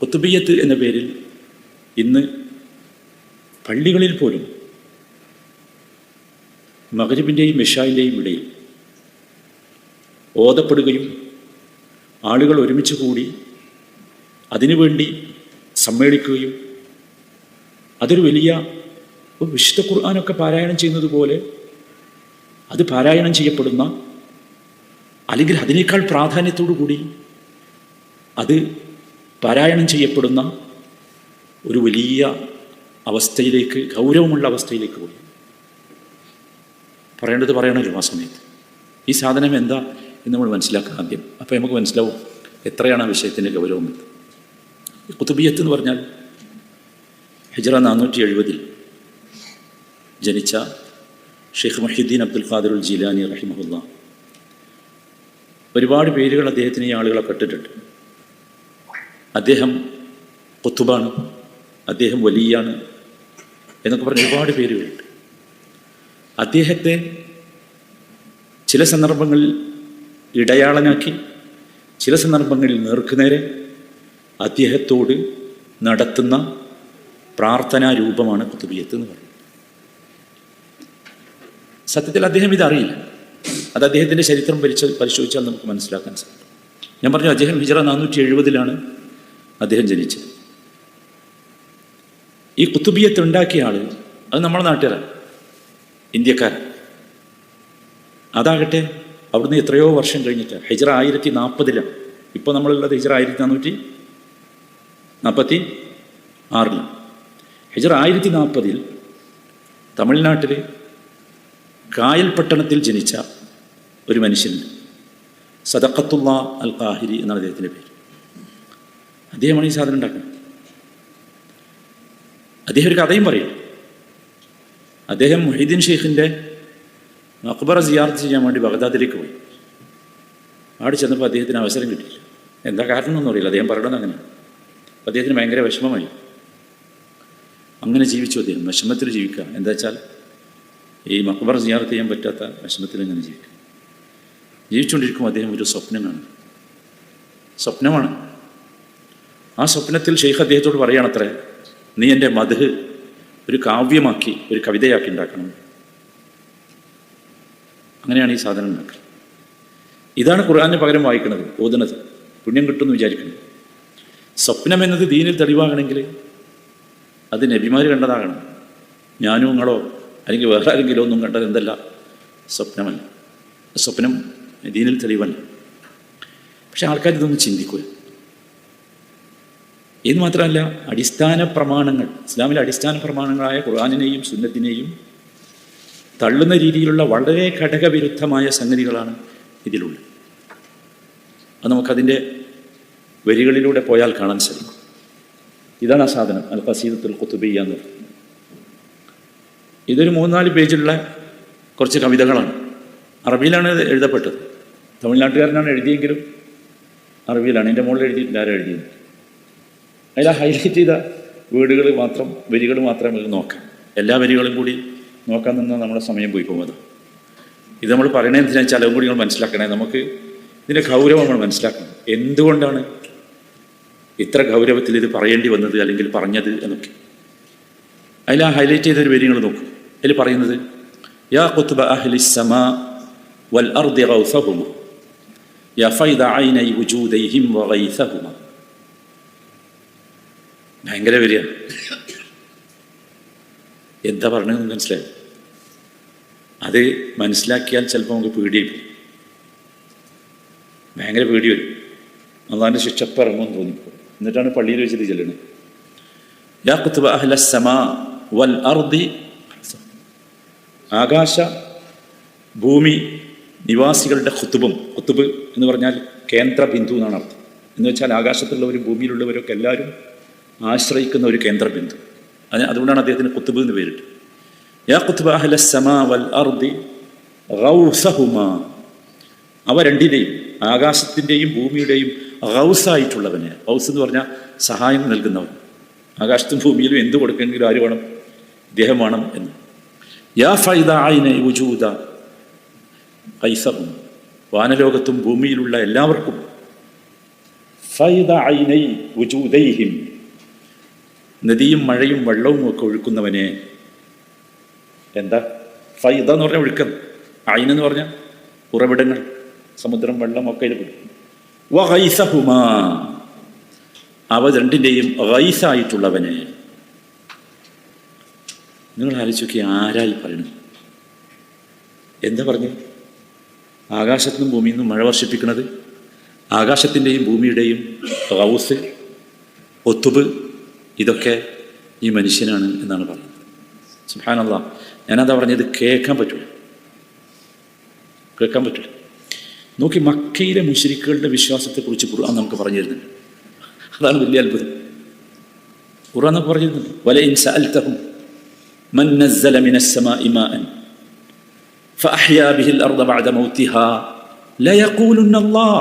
കുത്തുബിയത്ത് എന്ന പേരിൽ ഇന്ന് പള്ളികളിൽ പോലും മകരബിന്റെയും മിഷായിന്റെയും ഇടയിൽ ഓതപ്പെടുകയും ആളുകൾ ഒരുമിച്ച് കൂടി അതിനുവേണ്ടി സമ്മേളിക്കുകയും അതൊരു വലിയ വിശുദ്ധ ഖുർആാനൊക്കെ പാരായണം ചെയ്യുന്നത് പോലെ അത് പാരായണം ചെയ്യപ്പെടുന്ന അല്ലെങ്കിൽ അതിനേക്കാൾ പ്രാധാന്യത്തോടു കൂടി അത് പാരായണം ചെയ്യപ്പെടുന്ന ഒരു വലിയ അവസ്ഥയിലേക്ക് ഗൗരവമുള്ള അവസ്ഥയിലേക്ക് പോയി. പറയേണ്ടത് പറയണമല്ലോ ആ സമയത്ത്. ഈ സാധനം എന്താ എന്ന് നമ്മൾ മനസ്സിലാക്കുക ആദ്യം. അപ്പോൾ നമുക്ക് മനസ്സിലാവും എത്രയാണ് ആ വിഷയത്തിന്റെ ഗൗരവം കുത്തുബിയത്ത് എന്ന് പറഞ്ഞാൽ ഹിജറ നാനൂറ്റി എഴുപതിൽ ജനിച്ച ഷെയ്ഖ് മഹിദ്ദീൻ അബ്ദുൽ ഖാദിറുൽ ജീലാനി റഹിമഹുല്ല. ഒരുപാട് പേരുകൾ അദ്ദേഹത്തിന് ഈ ആളുകളെ ഇട്ടിട്ടുണ്ട് അദ്ദേഹം കൊത്തുബാണ് അദ്ദേഹം വലിയാണ് എന്നൊക്കെ പറഞ്ഞ് ഒരുപാട് പേരുകളുണ്ട് അദ്ദേഹത്തെ ചില സന്ദർഭങ്ങളിൽ ഇടയാളനാക്കി ചില സന്ദർഭങ്ങളിൽ നേർക്കുനേരെ അദ്ദേഹത്തോട് നടത്തുന്ന പ്രാർത്ഥനാ രൂപമാണ് കുത്തുബിയത്ത് എന്ന് പറയുന്നത്. സത്യത്തിൽ അദ്ദേഹം ഇതറിയില്ല. അത് അദ്ദേഹത്തിന്റെ ചരിത്രം പരിശോ പരിശോധിച്ചാൽ നമുക്ക് മനസ്സിലാക്കാൻ സാധിക്കും. ഞാൻ പറഞ്ഞു അദ്ദേഹം ഹിജറ നാനൂറ്റി എഴുപതിലാണ് അദ്ദേഹം ജനിച്ചത് ഈ കുത്തുബിയത്ത് ഉണ്ടാക്കിയ ആൾ അത് നമ്മുടെ നാട്ടുകാരാണ്. ഇന്ത്യക്കാരൻ അതാകട്ടെ അവിടുന്ന് എത്രയോ വർഷം കഴിഞ്ഞിട്ട് ഹിജറ ആയിരത്തി നാൽപ്പതിലാണ് ഇപ്പോൾ നമ്മളുള്ളത് ഹിജറ ആയിരത്തി നാനൂറ്റി നാൽപ്പത്തി ആറിലാണ് ഹിജറ ആയിരത്തി നാൽപ്പതിൽ തമിഴ്നാട്ടിൽ കായൽ പട്ടണത്തിൽ ജനിച്ച ഒരു മനുഷ്യനുണ്ട്. സദക്കത്തുള്ള അൽ കാഹിരി എന്നാണ് അദ്ദേഹത്തിന്റെ പേര്. അദ്ദേഹമാണ് ഈ സാധനം ഉണ്ടാക്കുന്നത്. അദ്ദേഹം ഒരു കഥയും പറയും. അദ്ദേഹം മൊഹീദ്ദീൻ ഷെയ്ഖിന്റെ അക്ബറ സിയാർത്ത് ചെയ്യാൻ വേണ്ടി ബഗ്ദാദിലേക്ക് പോയി. അവിടെ ചെന്നപ്പോൾ അദ്ദേഹത്തിന് അവസരം കിട്ടിയില്ല. എന്താ കാരണം എന്നൊന്നും അറിയില്ല. അദ്ദേഹം പറയണത് അങ്ങനെ. അദ്ദേഹത്തിന് ഭയങ്കര വിഷമമായി. അങ്ങനെ ജീവിച്ചു അദ്ദേഹം. വിഷമത്തിൽ ജീവിക്കുക. എന്താ വെച്ചാൽ ഈ മക്ബർ സിയാർത്ത് ചെയ്യാൻ പറ്റാത്ത വിഷമത്തിൽ അങ്ങനെ ജീവിക്കുക. ജീവിച്ചുകൊണ്ടിരിക്കുമ്പോൾ അദ്ദേഹം ഒരു സ്വപ്നം കാണും. സ്വപ്നമാണ്. ആ സ്വപ്നത്തിൽ ഷെയ്ഖ് അദ്ദേഹത്തോട് പറയുകയാണത്രേ നീ എന്റെ മധു ഒരു കാവ്യമാക്കി ഒരു കവിതയാക്കി ഉണ്ടാക്കണം. അങ്ങനെയാണ് ഈ സാധനം ഉണ്ടാക്കുന്നത് ഇതാണ് ഖുർആാന് പകരം വായിക്കുന്നത് ഓതുന്നത്. പുണ്യം കിട്ടുമെന്ന് വിചാരിക്കുന്നു. സ്വപ്നം എന്നത് ദീനിൽ തെളിവാകണമെങ്കിൽ അത് നബിമാർ കണ്ടതാകണം. ഞാനും നിങ്ങളോ അല്ലെങ്കിൽ വേറെ ആരെങ്കിലും ഒന്നും കണ്ടത് എന്തല്ല? സ്വപ്നമല്ല. സ്വപ്നം ദീനിൽ തെളിവല്ല. പക്ഷെ ആൾക്കാർ ഇതൊന്നും ചിന്തിക്കുക ഇത് മാത്രമല്ല അടിസ്ഥാന പ്രമാണങ്ങൾ ഇസ്ലാമിലെ അടിസ്ഥാന പ്രമാണങ്ങളായ ഖുർആാനിനെയും സുന്നത്തിനെയും തള്ളുന്ന രീതിയിലുള്ള വളരെ ഘടകവിരുദ്ധമായ സംഗതികളാണ് ഇതിലുള്ളത്. അത് നമുക്കതിന്റെ വരികളിലൂടെ പോയാൽ കാണാൻ സാധിക്കും. ഇതാണ് ആ സാധനം അൽ ഖസീദത്തുൽ ഖുത്തുബിയ എന്ന് പറയുന്നത്. ഇതൊരു മൂന്നാൽ പേജിലുള്ള കുറച്ച് കവിതകളാണ്. അറബിയിലാണ് എഴുതപ്പെട്ടത്. തമിഴ്നാട്ടുകാരനാണ് എഴുതിയെങ്കിലും അറബിയിലാണ്. എന്റെ മുകളിൽ എഴുതി ആരും എഴുതിയത്? അതിൽ ഹൈലൈറ്റ് ചെയ്ത വേർഡുകൾ മാത്രം വരികൾ മാത്രം നമുക്ക് നോക്കാം. എല്ലാ വരികളും കൂടി നോക്കാൻ നിന്നാൽ നമ്മുടെ സമയം പോയി പോകുന്നത്. ഇത് നമ്മൾ പറയണേ വെച്ചാൽ ചിലവും കൂടി നമ്മൾ മനസ്സിലാക്കണേ. നമുക്ക് ഇതിന്റെ ഗൗരവം നമ്മൾ മനസ്സിലാക്കണം. എന്തുകൊണ്ടാണ് ഇത്ര ഗൗരവത്തിൽ ഇത് പറയേണ്ടി വന്നത് അല്ലെങ്കിൽ പറഞ്ഞത് എന്നൊക്കെ. അതിൽ ആ ഹൈലൈറ്റ് ചെയ്ത ഒരു വരികൾ നോക്കും. അതിൽ പറയുന്നത് യാ കുത്തുബ അഹ്ലി സമാ വൽ അർദി ഗൗസഹുമ യാ ഫൈദ ഐനൈ വുജൂദൈഹിം വഗൈസഹുമ ഭയങ്കര വരികയാണ് എന്താ പറഞ്ഞതെന്ന് മനസ്സിലായി? അത് മനസ്സിലാക്കിയാൽ ചിലപ്പോൾ നമുക്ക് പേടിയായി പോകും. ഭയങ്കര പേടി വരും. അതാന്റെ ശിക്ഷപ്പിറങ്ങുമെന്ന് തോന്നി. എന്നിട്ടാണ് പള്ളിയിൽ വെച്ചിട്ട് ചെല്ലണം യാ വൽ ആകാശ ഭൂമി നിവാസികളുടെ കുത്തുബും. കുത്തുബ് എന്ന് പറഞ്ഞാൽ കേന്ദ്ര ബിന്ദു എന്നാണ് അർത്ഥം. എന്ന് വെച്ചാൽ ആകാശത്തുള്ളവരും ഭൂമിയിലുള്ളവരൊക്കെ എല്ലാവരും ആശ്രയിക്കുന്ന ഒരു കേന്ദ്രബിന്ദു. അത് അതുകൊണ്ടാണ് അദ്ദേഹത്തിന് കുത്തുബ് എന്ന് പേരിട്ട് യാ കുത്തുബാഹല അഹ്ല സമാ വൽ അർദി റൗസഹുമാ അവ രണ്ടിനെയും ആകാശത്തിന്റെയും ഭൂമിയുടെയും റൗസായിട്ടുള്ളവന് റൗസ് എന്ന് പറഞ്ഞാൽ സഹായം നൽകുന്നവൻ. ആകാശത്തും ഭൂമിയിലും എന്ത് കൊടുക്കണമെങ്കിലും ആര് വേണം? ഇദ്ദേഹം വേണം എന്ന്. യാ ഫൈദ ആയിനെ വുജൂദ ഐസഹും വാനലോകത്തും ഭൂമിയിലുള്ള എല്ലാവർക്കും. ഫൈദ ഐനൈ വുജൂദൈഹിം. നദിയും മഴയും വെള്ളവും ഒക്കെ ഒഴുക്കുന്നവനെ എന്താ? ഫൈദ എന്ന് പറഞ്ഞാൽ ഒഴുക്കം. അയിനെന്ന് പറഞ്ഞാൽ ഉറവിടങ്ങൾ സമുദ്രം വെള്ളം ഒക്കെ വഹൈസഹുമാ അവ രണ്ടിന്റെയും റൈസായിട്ടുള്ളവനെ നിങ്ങൾ ആലോചിച്ചൊക്കെ ആരായി പറയണം എന്താ പറഞ്ഞു? ആകാശത്തിനും ഭൂമിയിൽ നിന്നും മഴ വർഷിപ്പിക്കുന്നത് ആകാശത്തിന്റെയും ഭൂമിയുടെയും റൗസ് ഒത്തുബ് ഇതൊക്കെ ഈ മനുഷ്യനാണ് എന്നാണ് പറയുന്നത് സുഹാനല്ല ഞാനതാ പറഞ്ഞത് കേൾക്കാൻ പറ്റില്ല കേൾക്കാൻ പറ്റില്ല നോക്കി മക്കയിലെ മുഷരിക്കുകളുടെ വിശ്വാസത്തെക്കുറിച്ച് ഖുർആൻ നമുക്ക് പറഞ്ഞു തരുന്നുണ്ട് അതാണ് വലിയ അത്ഭുതം ഖുർആൻ നമുക്ക് പറഞ്ഞു തരുന്നുണ്ട് വല ഇൻ സഅൽതഹും من نزل من السماء ماء فأحيا به الأرض بعد موتها ليقولن الله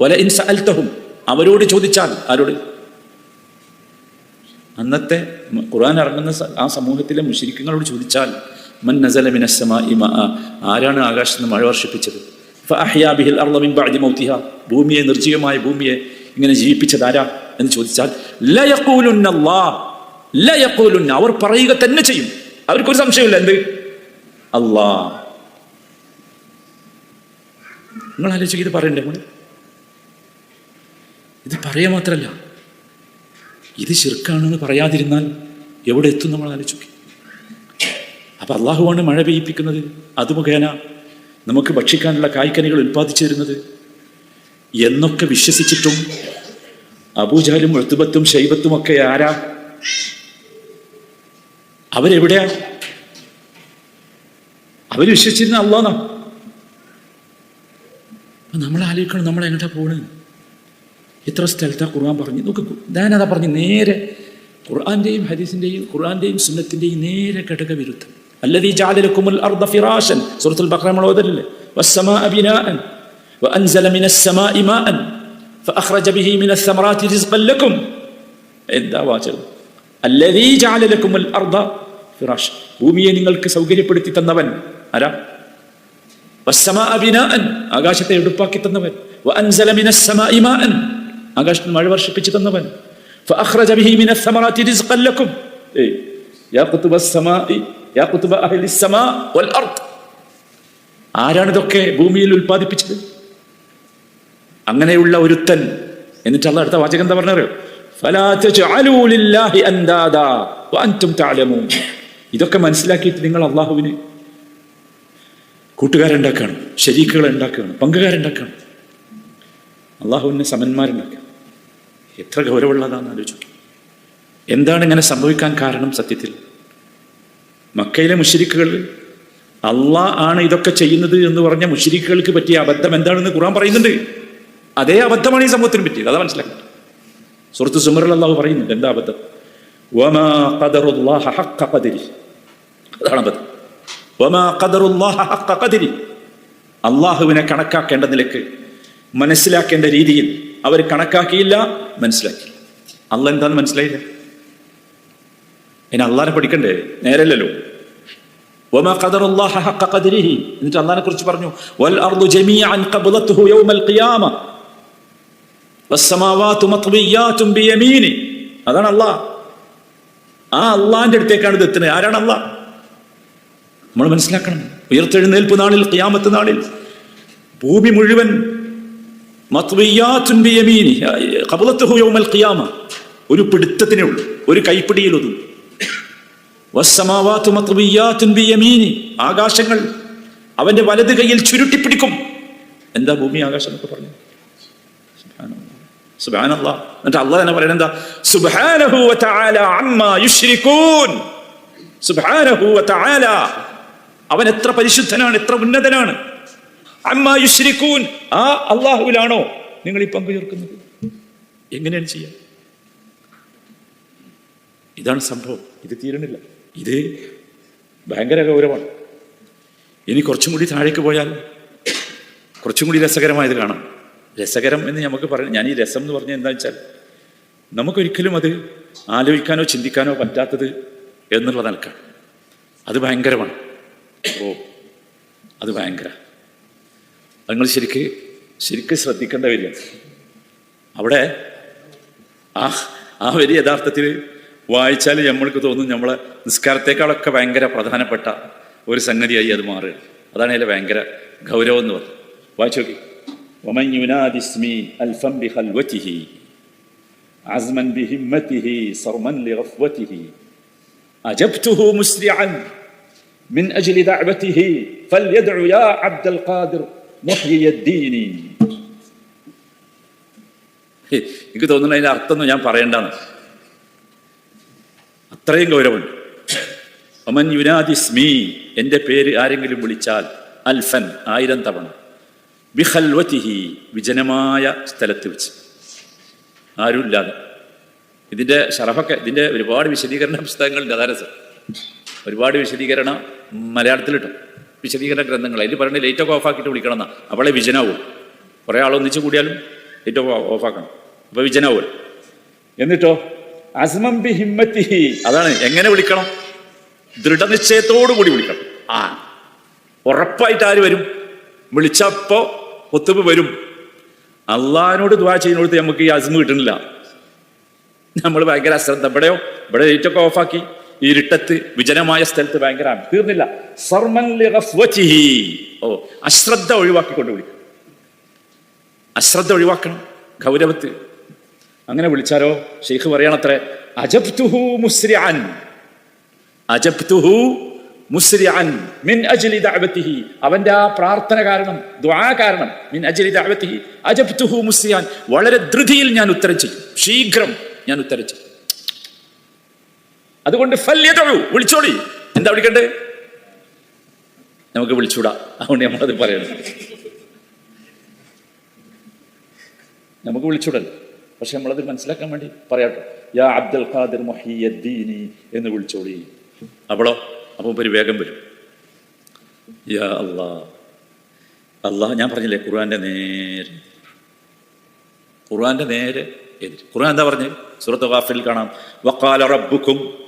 ولئن سألتهم അവരോട് ചോദിച്ചാൽ ആരോട് അന്നത്തെ ഖുർആൻ ഇറങ്ങുന്ന ആ സമൂഹത്തിലെ മുഷിരിക്കങ്ങളോട് ചോദിച്ചാൽ മൻ നസല മിനസ്സമാ ഇമ ആരാണ് ആകാശത്ത് മഴ വർഷിപ്പിച്ചത്? ഫഅഹ്യാ ബിഹിൽ അർള മിൻ ബഅദി മൗതിഹ ഭൂമിയെ നിർജീവമായ ഭൂമിയെ ഇങ്ങനെ ജീവിപ്പിച്ചത് ആരാ എന്ന് ചോദിച്ചാൽ അവർ പറയുക തന്നെ ചെയ്യും. അവർക്കൊരു സംശയമില്ല എന്ത്? അല്ലാ. നിങ്ങൾ ആലോചിക്കുന്നത് ഇത് പറയണ്ടേ ഇത് പറയുക മാത്രല്ല. ഇത് ശിർക്കാണെന്ന് പറയാതിരുന്നാൽ എവിടെ എത്തും നമ്മൾ ആലോചിക്കും. അപ്പം അള്ളാഹുവാണ് മഴ പെയ്യിപ്പിക്കുന്നത്. അത് മുഖേന നമുക്ക് ഭക്ഷിക്കാനുള്ള കായ്ക്കനികൾ ഉൽപ്പാദിച്ചു തരുന്നത്. എന്നൊക്കെ വിശ്വസിച്ചിട്ടും അബൂജാലും എഴുത്തുബത്തും ശൈബത്തും ഒക്കെ ആരാ? അവരെവിടെയാ? അവർ വിശ്വസിച്ചിരുന്ന അള്ളാന്നാ നമ്മൾ ആലോചിക്കണം നമ്മൾ എങ്ങോട്ടാ പോണത്? ഇത്ര സ്ഥലത്താ ഖുർആൻ പറഞ്ഞു നോക്ക് ഞാനതാ പറഞ്ഞു നേരെ ഖുർആന്റെയും ഹദീസിന്റെയും ഖുർആന്റെയും സുന്നത്തിന്റെയും നേരെ ഘടക വിരുദ്ധം الذي جعل لكم الأرض فراشا سورة البقرة നമ്മൾ ഓതല്ലേ والسماء بناء وأنزل من السماء ماء فأخرج به من الثمرات رزقا لكم എന്താ വാചകം الذي جعل لكم الأرض فراشا ഭൂമിയെ നിങ്ങൾക്ക് സൗകര്യപ്പെടുത്തി തന്നവൻ ആരാ والسماء بناء ആകാശത്തെ എടുപ്പാക്കി തന്നവൻ وأنزل من السماء ماء ആകാശത്ത് മഴ വർഷിപ്പിച്ചു തന്നവൻ. ആരാണിതൊക്കെ ഭൂമിയിൽ ഉൽപ്പാദിപ്പിച്ചത്? അങ്ങനെയുള്ള ഒരുത്തൻ. എന്നിട്ട് അള്ള അടുത്ത വാചകം എന്താ പറഞ്ഞത്? ഇതൊക്കെ മനസ്സിലാക്കിയിട്ട് നിങ്ങൾ അള്ളാഹുവിനെ കൂട്ടുകാരുണ്ടാക്കുകയാണ് ശരീക്കുകളെ ഉണ്ടാക്കുകയാണ് പങ്കുകാരുണ്ടാക്കുകയാണ് അള്ളാഹുവിനെ സമന്മാരുണ്ടാക്കുക എത്ര ഗൗരവമുള്ളതാണെന്ന് ആലോചിച്ചു. എന്താണ് ഇങ്ങനെ സംഭവിക്കാൻ കാരണം സത്യത്തിൽ? മക്കയിലെ മുഷരിക്കുകൾ അള്ളാ ആണ് ഇതൊക്കെ ചെയ്യുന്നത് എന്ന് പറഞ്ഞ മുഷരിക്കുകൾക്ക് പറ്റിയ അബദ്ധം എന്താണെന്ന് ഖുറാൻ പറയുന്നുണ്ട്. അതേ അബദ്ധമാണ് ഈ സമൂഹത്തിന് പറ്റിയത്. അതാ മനസ്സിലാക്കുന്നത് സുഹൃത്ത് സുമറിൽ അള്ളാഹു പറയുന്നുണ്ട് എന്താ അബദ്ധം? അതാണ് അബദ്ധം. അള്ളാഹുവിനെ കണക്കാക്കേണ്ട നിലയ്ക്ക് മനസ്സിലാക്കേണ്ട രീതിയിൽ അവർ കണക്കാക്കിയില്ല മനസ്സിലാക്കിയില്ല. അല്ല എന്താന്ന് മനസ്സിലായില്ല? ഇനി അള്ളാനെ പഠിക്കണ്ടേ? നേരല്ലല്ലോ. എന്നിട്ട് അള്ളാനെ കുറിച്ച് പറഞ്ഞു അതാണ് അള്ളാഹ്. ആ അള്ളാന്റെ അടുത്തേക്കാണ് ഇത് എത്തുന്നത്. ആരാണ് അള്ളാഹ്? നമ്മൾ മനസ്സിലാക്കണം. ഉയർത്തെഴുന്നേൽപ്പ് നാളിൽ ക്യാമത്ത് നാളിൽ. ഭൂമി മുഴുവൻ മത്വിയാത്തുൻ ബിയമീനി ഖബലത്തുഹു യൗമൽ ഖിയാമ. ഒരു പിടുത്തത്തിനേ ഉള്ളൂ. ഒരു കൈപ്പിടിയിലൊതും വസ്സമാവാത്തു മത്വിയാത്തുൻ ബിയമീനി. ആകാശങ്ങൾ അവന്റെ വലത് കൈയിൽ ചുരുട്ടിപ്പിടിക്കും. എന്താ ഭൂമി ആകാശം എന്നൊക്കെ പറഞ്ഞു സുബ്ഹാനല്ലാഹ് എന്നിട്ട് അള്ളാഹ് തന്നെ പറയുന്നത് എന്താ? വതആല അമ്മാ യുശ്രികൂൻ. സുബ്ഹാനഹു വതആല. അവൻ എത്ര പരിശുദ്ധനാണ് എത്ര ഉന്നതനാണ്. അമ്മാ ആ അള്ളാഹുവിലാണോ നിങ്ങൾ ഈ പങ്കു ചേർക്കുന്നത്? എങ്ങനെയാണ് ചെയ്യാം ഇതാണ് സംഭവം. ഇത് തീരണില്ല. ഇത് ഭയങ്കര ഗൗരവമാണ്. ഇനി കുറച്ചും കൂടി താഴേക്ക് പോയാൽ കുറച്ചും കൂടി രസകരമായത് കാണാം. രസകരം എന്ന് നമുക്ക് പറയാം ഞാൻ ഈ രസം എന്ന് പറഞ്ഞാൽ എന്താ വെച്ചാൽ നമുക്കൊരിക്കലും അത് ആലോചിക്കാനോ ചിന്തിക്കാനോ പറ്റാത്തത് എന്നുള്ള നിലക്കാണ് അത് ഭയങ്കരമാണ്. ഓ അത് ഭയങ്കര. നിങ്ങൾ ശരിക്ക് ശരിക്കും ശ്രദ്ധിക്കേണ്ട വരിക അവിടെ ആ ആ വരി യഥാർത്ഥത്തിൽ വായിച്ചാൽ നമ്മൾക്ക് തോന്നും നമ്മളെ നിസ്കാരത്തെക്കാളൊക്കെ ഭയങ്കര പ്രധാനപ്പെട്ട ഒരു സംഗതിയായി അത് മാറുകയാണ് അതാണ് അതിലെ ഭയങ്കര ഗൗരവം എന്ന് പറയുന്നത് വായിച്ചു നോക്കി ومن ينادي اسمي ألفا بخلوته عزما بهمته صرما لغفوته أجبته مسرعا من أجل دعوته فليدع يا عبد القادر മുഹിയ ദീനി എനിക്ക് തോന്നുന്നു അതിന്റെ അർത്ഥം ഒന്നും ഞാൻ പറയേണ്ടാണ് അത്രയും ഗൗരവമുണ്ട്. ഒമൻ യുനാദി സ്മീ എന്റെ പേര് ആരെങ്കിലും വിളിച്ചാൽ അൽഫൻ ആയിരം തവണ. ബിഹൽവതിഹി വിജനമായ സ്ഥലത്ത് വെച്ച്. ആരുമില്ലാതെ. ഇതിന്റെ ഷറഫൊക്കെ ഇതിന്റെ ഒരുപാട് വിശദീകരണ പുസ്തകങ്ങളുണ്ട് അതാരസ് ഒരുപാട് വിശദീകരണം മലയാളത്തിലിട്ടു. വിശദീകരണ ഗ്രന്ഥങ്ങൾ. അതിൽ പറയുന്നത് ലൈറ്റ് ഒക്കെ ഓഫാക്കിയിട്ട് വിളിക്കണം എന്നാ അവളെ വിജനാവും. കുറേ ആളൊന്നിച്ച് കൂടിയാലും ലൈറ്റ് ഓഫ് ഓഫാക്കണം അപ്പോൾ വിജനാവും. എന്നിട്ടോ? അസ്മം ബി ഹിമ്മത്തി. അതാണ്. എങ്ങനെ വിളിക്കണം? ദൃഢനിശ്ചയത്തോടു കൂടി വിളിക്കണം. ആ. ഉറപ്പായിട്ട് ആര് വരും? വിളിച്ചപ്പോ ഒത്തുപ്പ് വരും. അള്ളഹാനോട് ദ്വാ ചെയ്യുന്നിടത്ത് നമുക്ക് ഈ അസ്മ കിട്ടുന്നില്ല. നമ്മൾ ഭയങ്കര അശ്രദ്ധ ഇവിടെയോ ഇവിടെ ലൈറ്റൊക്കെ ഓഫാക്കി ഇരുട്ടത്ത് വിജനമായ സ്ഥലത്ത് ഭയങ്കര തീർന്നില്ല. ഓ അശ്രദ്ധ ഒഴിവാക്കിക്കൊണ്ട് വിളിക്കും. അശ്രദ്ധ ഒഴിവാക്കണം. ഗൗരവത്ത് അങ്ങനെ വിളിച്ചാലോ? ഷെയ്ഖ് പറയണത്രേ അജബ്തുഹു മുസ്രിഅൻ. അജബ്തുഹു മുസ്രിഅൻ മിൻ അജ്ലി ദഅവതിഹി. അവന്റെ ആ പ്രാർത്ഥന കാരണം ദുആ കാരണം മിൻ അജ്ലി ദഅവതിഹി. അജബ്തുഹു മുസ്രിഅൻ. വളരെ ധൃതിയിൽ ഞാൻ ഉത്തരം ചെയ്യും. ശീഘ്രം ഞാൻ ഉത്തരം ചെയ്യും. അതുകൊണ്ട് ഫല്യതഴു വിളിച്ചോളി എന്താ വിളിക്കണ്ടേ? നമുക്ക് വിളിച്ചൂടാ. അതുകൊണ്ട് നമ്മളത് പറയണം. നമുക്ക് വിളിച്ചൂടല്ലോ. പക്ഷെ നമ്മളത് മനസ്സിലാക്കാൻ വേണ്ടി പറയാട്ടോ. യാ അബ്ദുൽ ഖാദിർ മൊഹിയദ്ദീനി എന്ന് വിളിച്ചോളി അവളോ? അപ്പോൾ ഒരു വേഗം വരും. യാ അള്ളാ. അള്ളാഹ് ഞാൻ പറഞ്ഞില്ലേ ഖുർആന്റെ നേരെ. ഖുർആന്റെ നേരെ എതിര്. ഖുർആൻ എന്താ പറഞ്ഞത് സുഹൃത്ത് വാഫിൽ കാണാം. വഖാല റബ്ബുക്കും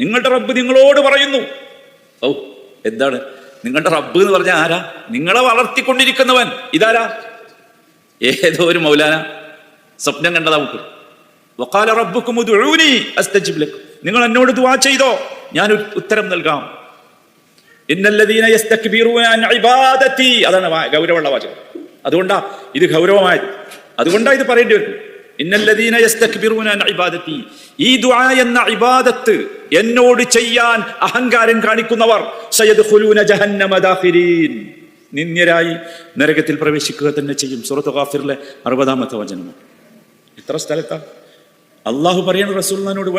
നിങ്ങളുടെ റബ്ബ് നിങ്ങളോട് പറയുന്നു. ഓ എന്താണ്? നിങ്ങളുടെ റബ്ബ് എന്ന് പറഞ്ഞാൽ ആരാ? നിങ്ങളെ വളർത്തിക്കൊണ്ടിരിക്കുന്നവൻ. ഇതാരാ? ഏതോ ഒരു മൗലാന സ്വപ്നം കണ്ടതാ നമുക്ക് വക്കാല റബ്ബുക്കും ലക്കും നിങ്ങൾ എന്നോട് ദുആ ചെയ്തോ? ഞാൻ ഉത്തരം നൽകാം. അതാണ് ഗൗരവമുള്ള വാചകം. അതുകൊണ്ടാ ഇത് ഗൗരവമായത്. അതുകൊണ്ടാ ഇത് പറയേണ്ടി വരും ഈ ദുആ എന്ന ഇബാദത്ത് എന്നോട് ചെയ്യാൻ അഹങ്കാരം കാണിക്കുന്നവർ നിന്ദ്യരായി നരകത്തിൽ പ്രവേശിക്കുക തന്നെ ചെയ്യും. സൂറത്ത് ഗാഫിറിലെ അറുപതാമത്തെ വചനം. ഇത്ര സ്ഥലത്താ. അള്ളാഹു പറയണ റസൂലിനോട്